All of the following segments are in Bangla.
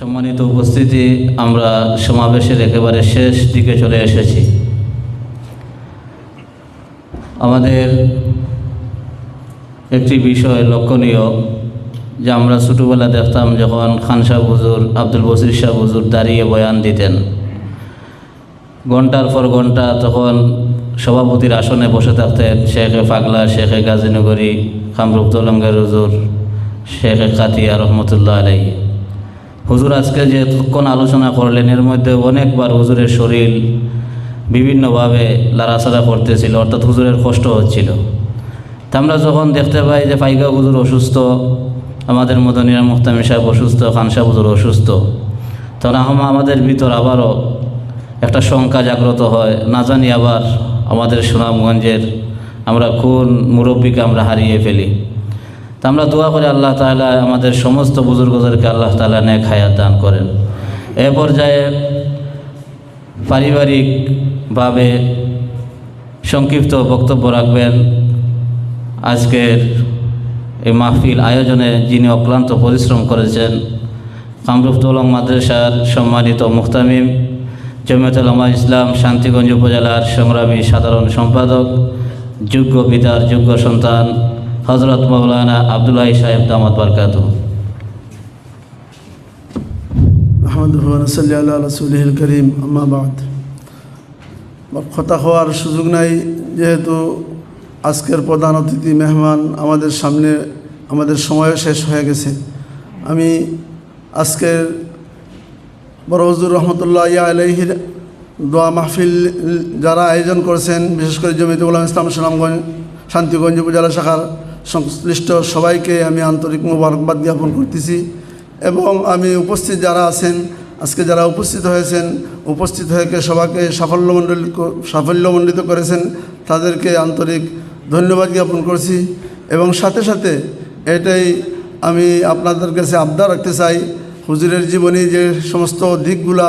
সম্মানিত উপস্থিতি, আমরা সমাবেশের একেবারে শেষ দিকে চলে এসেছি। আমাদের একটি বিষয় লক্ষণীয় যে আমরা ছোটোবেলা দেখতাম যখন খান শাহ হুজুর, আব্দুল বসির শাহ হুজুর দাঁড়িয়ে বয়ান দিতেন। ঘণ্টার পর ঘণ্টা তখন সভাপতির আসনে বসে থাকতেন, শেখে পাগলা, শেখে গাজীনগরী খামরুক্তলঙ্গের হুজুর, শেখে কাতিয়া রহমতুল্লাহ আলাই হুজুর আজকে যে কোন আলোচনা করলেন, এর মধ্যে অনেকবার হুজুরের শরীর বিভিন্নভাবে লাড়াচাড়া করতেছিল, অর্থাৎ হুজুরের কষ্ট হচ্ছিল। তা আমরা যখন দেখতে পাই যে পাইকা হুজুর অসুস্থ, আমাদের মদনীরা মুহতামি সাহেব অসুস্থ, খান সাহেব হুজুর অসুস্থ তখন আম- আমাদের ভিতর আবারও একটা শঙ্কা জাগ্রত হয়, না জানি আবার আমাদের সুনামগঞ্জের আমরা কোন মুরব্বীকে আমরা হারিয়ে ফেলি। আমরা দোয়া করি আল্লাহ তাআলা আমাদের সমস্ত বুজুর্গদেরকে আল্লাহ তালা নেক হায়াত দান করেন। এ পর্যায়ে পারিবারিকভাবে সংক্ষিপ্ত বক্তব্য রাখবেন। আজকের এই মাহফিল আয়োজনে যিনি অক্লান্ত পরিশ্রম করেছেন কামরুফতলং মাদ্রাসার সম্মানিত মুহতামিম জমিয়তুলামা ইসলাম, শান্তিগঞ্জ উপজেলার সংগ্রামী সাধারণ সম্পাদক, যোগ্য পিতার যোগ্য সন্তান হজরত মৌলানা আবদুল্লাহ সাহেব দামাত বারকাতু করিম কথা হওয়ার সুযোগ নাই, যেহেতু আজকের প্রধান অতিথি, মেহমান আমাদের সামনে, আমাদের সময় শেষ হয়ে গেছে। আমি আজকের বড় হজুর রহমতুল্লাহ আলহির দোয়া মাহফিল যারা আয়োজন করেছেন, বিশেষ করে জমিতে ইসলাম, সুনামগঞ্জ, শান্তিগঞ্জ উপজেলা শাখার সংশ্লিষ্ট সবাইকে আমি আন্তরিক মোবারকবাদ জ্ঞাপন করতেছি এবং আমি উপস্থিত যারা আছেন, আজকে যারা উপস্থিত হয়েছেন, উপস্থিত হয়ে সবাইকে সাফল্যমণ্ডিত সাফল্যমণ্ডিত করেছেন, তাদেরকে আন্তরিক ধন্যবাদ জ্ঞাপন করছি এবং সাথে সাথে এটাই আমি আপনাদের কাছে আবদার রাখতে চাই। হুজুরের জীবনী যে সমস্ত দিকগুলা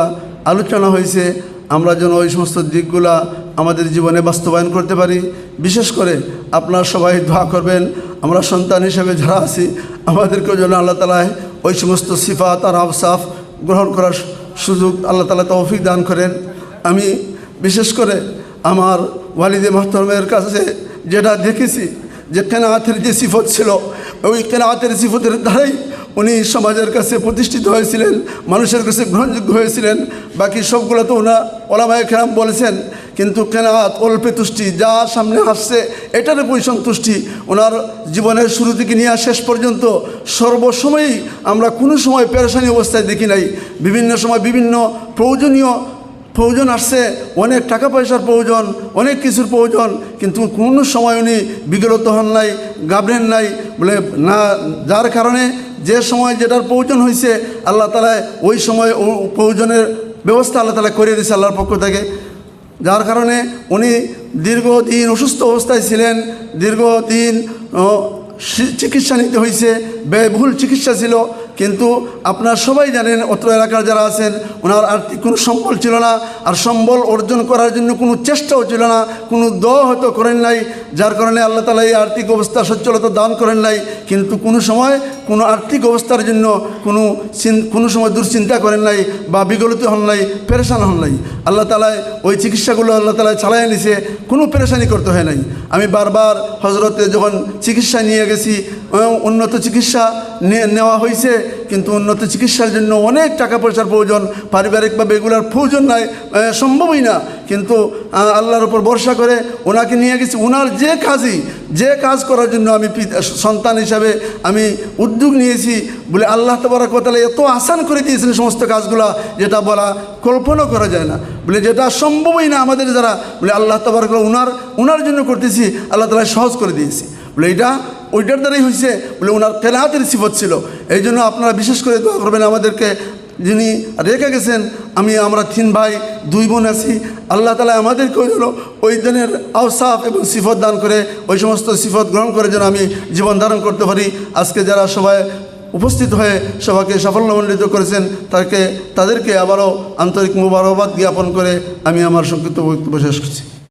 আলোচনা হয়েছে আমরা যেন ওই সমস্ত দিকগুলা আমাদের জীবনে বাস্তবায়ন করতে পারি। বিশেষ করে আপনারা সবাই দোয়া করবেন, আমরা সন্তান হিসেবে যারা আছি, আমাদেরকেও যেন আল্লাহ তালায় ওই সমস্ত সিফাত আর আফসাফ গ্রহণ করার সুযোগ আল্লাহ তালা তৌফিক দান করেন। আমি বিশেষ করে আমার ওয়ালিদে মাহতরমের কাছে যেটা দেখেছি, যে কেনাহাতের যে সিফত ছিল, ওই কেনাহাতের সিফতের দ্বারাই উনি সমাজের কাছে প্রতিষ্ঠিত হয়েছিলেন, মানুষের কাছে গ্রহণযোগ্য হয়েছিলেন, বাকি সবগুলো তো ওনা ওলামায় খেরাম বলেছেন, কিন্তু কেনাত অল্পে তুষ্টি, যা সামনে আসছে, এটার উপরই সন্তুষ্টি। ওনার জীবনের শুরু থেকে নিয়ে শেষ পর্যন্ত সর্বসময়ই আমরা কোনো সময় পেরেশানি অবস্থায় দেখি নাই। বিভিন্ন সময় বিভিন্ন প্রয়োজনীয় প্রয়োজন আসছে, অনেক টাকা পয়সার প্রয়োজন, অনেক কিছুর প্রয়োজন, কিন্তু কোনো সময় উনি বিগলত হন নাই গাবলেন নাই, বলে না, যার কারণে যে সময় যেটার প্রয়োজন হয়েছে আল্লাহ তালায় ওই সময় প্রয়োজনের ব্যবস্থা আল্লাহ তালা করে দিয়েছে আল্লাহর পক্ষ থেকে। যার কারণে উনি দীর্ঘদিন অসুস্থ অবস্থায় ছিলেন, দীর্ঘদিন চিকিৎসা নিতে হয়েছে ব্যয়বহুল চিকিৎসা ছিল। কিন্তু আপনারা সবাই জানেন, অত্র এলাকার যারা আছেন, ওনার আর্থিক কোনো সম্বল ছিল না, আর সম্বল অর্জন করার জন্য কোনো চেষ্টাও ছিল না, কোনো দোয়া হয়তো করেন নাই, যার কারণে আল্লাহ তালা এই আর্থিক অবস্থা সচ্ছলতা দান করেন নাই, কিন্তু কোনো সময় কোনো আর্থিক অবস্থার জন্য কোনো কোনো সময় দুশ্চিন্তা করেন নাই, বা বিগলিত হন নাই, পেরেশান হন নাই। আল্লাহ তালায় ওই চিকিৎসাগুলো আল্লাহ তালায় চালাই নিছে, কোনো পেরেশানি করতে হয় নাই। আমি বারবার হজরতে যখন চিকিৎসা নিয়ে গেছি উন্নত চিকিৎসা নেওয়া হয়েছে কিন্তু উন্নত চিকিৎসার জন্য অনেক টাকা পয়সার প্রয়োজন। পারিবারিকভাবে এগুলোর প্রয়োজন নাই সম্ভবই না। কিন্তু আল্লাহর উপর ভরসা করে ওনাকে নিয়ে গেছি। ওনার যে কাজই, যে কাজ করার জন্য আমি সন্তান হিসাবে আমি উদ্যোগ নিয়েছি, বলে আল্লাহ তবরাক তালা এত আসান করে দিয়েছেন সমস্ত কাজগুলা, যেটা বলা, কল্পনা করা যায় না। বলে যেটা সম্ভবই না আমাদের যারা বলে আল্লাহ তবরাক উনার উনার জন্য করতেছি, আল্লাহ তালা সহজ করে দিয়েছি। বলে এটা ওইটার দ্বারাই হয়েছে বলে ওনার কেরাহাতের সিফত ছিল। এই জন্য আপনারা বিশেষ করে দোয়া করবেন আমাদেরকে। যিনি রেখে গেছেন, আমি, আমরা তিন ভাই, দুই বোন আছি। আল্লাহ তালা আমাদেরকে ওই জন্য ওই জনের আওসাফ এবং সিফত দান করে, ওই সমস্ত সিফত গ্রহণ করে যেন আমি জীবন ধারণ করতে পারি। আজকে যারা সবাই উপস্থিত হয়ে সবাইকে সাফল্যমণ্ডিত করেছেন, তাকে, তাদেরকে আবারও আন্তরিক মুবারকবাদ জ্ঞাপন করে আমি আমার সংক্ষিপ্ত বক্তব্য শেষ করছি।